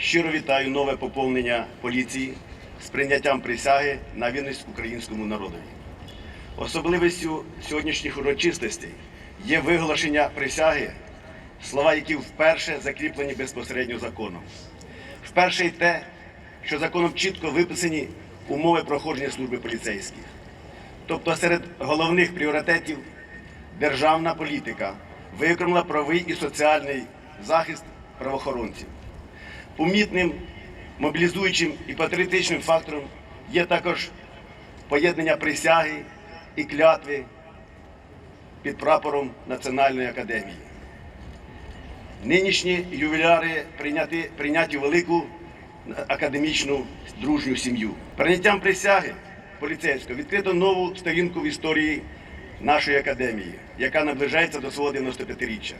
Щиро вітаю нове поповнення поліції з прийняттям присяги на вірність українському народові. Особливістю сьогоднішніх урочистостей є виголошення присяги, слова, які вперше закріплені безпосередньо законом. Вперше й те, що законом чітко виписані умови проходження служби поліцейських. Тобто серед головних пріоритетів державна політика виконала правовий і соціальний захист правоохоронців. Помітним мобілізуючим і патріотичним фактором є також поєднання присяги і клятви під прапором Національної академії. Нинішні ювіляри прийняти, прийняті велику академічну дружню сім'ю. Прийняттям присяги поліцейського відкрито нову сторінку в історії нашої академії, яка наближається до свого 95-річчя.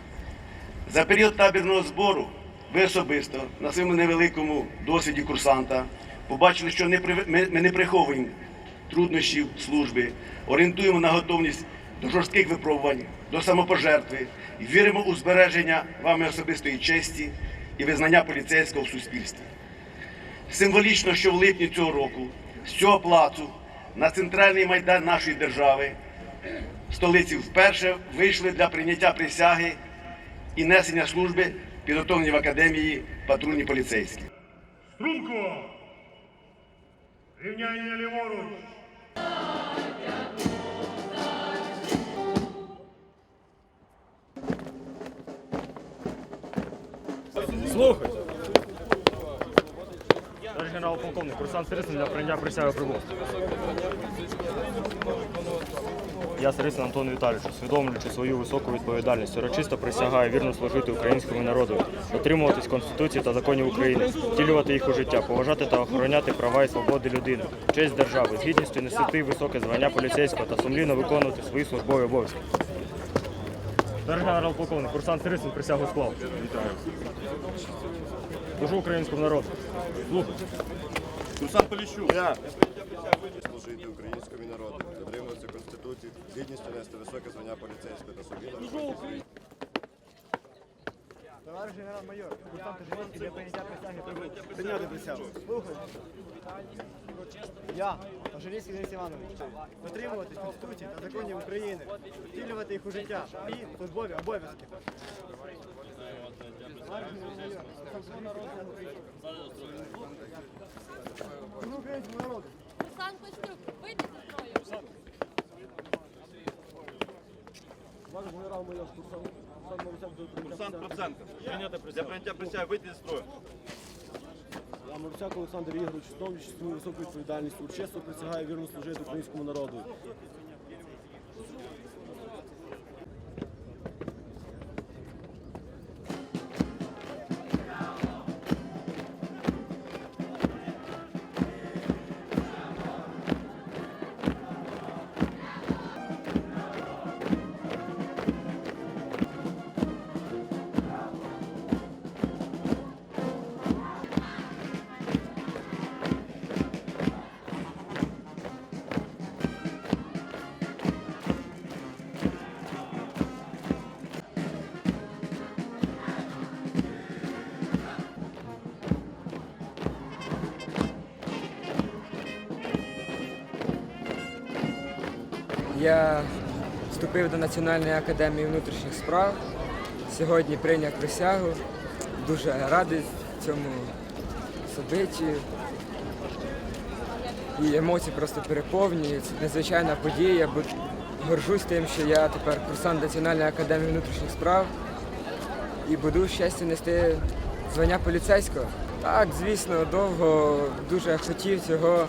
За період табірного збору ви особисто на своєму невеликому досвіді курсанта побачили, що ми, не приховуємо труднощів служби, орієнтуємо на готовність до жорстких випробувань, до самопожертви віримо у збереження вами особистої честі і визнання поліцейського в суспільстві. Символічно, що в липні цього року з цього плацу на центральний майдан нашої держави столиці вперше вийшли для прийняття присяги і несення служби, підготовлені в академії патрульні поліцейські. Струмко! Рівняння ліворуч! Слухай. Товариш генерал-полковник, курсант Сирисин для прийняття присяги прибув. Я Сирисин Антон Віталійович, усвідомлюючи свою високу відповідальність, урочисто присягаю вірно служити українському народу, дотримуватись Конституції та законів України, втілювати їх у життя, поважати та охороняти права і свободи людини, честь держави, з гідністю нести високе звання поліцейського та сумлінно виконувати свої службові обов'язки. Товариш генерал-полковник, курсант Сирисин присягу склав. Вітаю. Служу українському народу. Слухай. Курсант Поліщук. Я. Служити українському народу, дотримуватися Конституції, гідністю нести високе звання поліцейського та собі. Товариш генерал-майор, курсант Живинський для прийняття присяги прибув. Прийняти присягу. Слухай. Я, Ожелінський Денис Іванович, дотримуватись Конституції та законів України, втілювати їх у життя і службові обов'язки. Товариш генерал-майор, курсант Живинський присягу прийняв. Служу українському народу. Руслан Костюк, вийди зі строю. Курсант Проценко. Для прийняття присяги вийти з строю. Я Марусяк Олександр Ігорович, усвідомлюючи свою високу відповідальність, урочисто присягаю вірно служити українському народу. Я вступив до Національної академії внутрішніх справ. Сьогодні прийняв присягу. Дуже радий цьому собиті. І емоції просто переповнюють. Це надзвичайна подія. Горжусь тим, що я тепер курсант Національної академії внутрішніх справ і буду щастя нести звання поліцейського. Так, звісно, довго дуже хотів цього.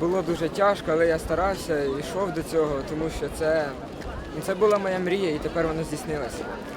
Було дуже тяжко, але я старався і йшов до цього, тому що це, ну, це була моя мрія і тепер вона здійснилася.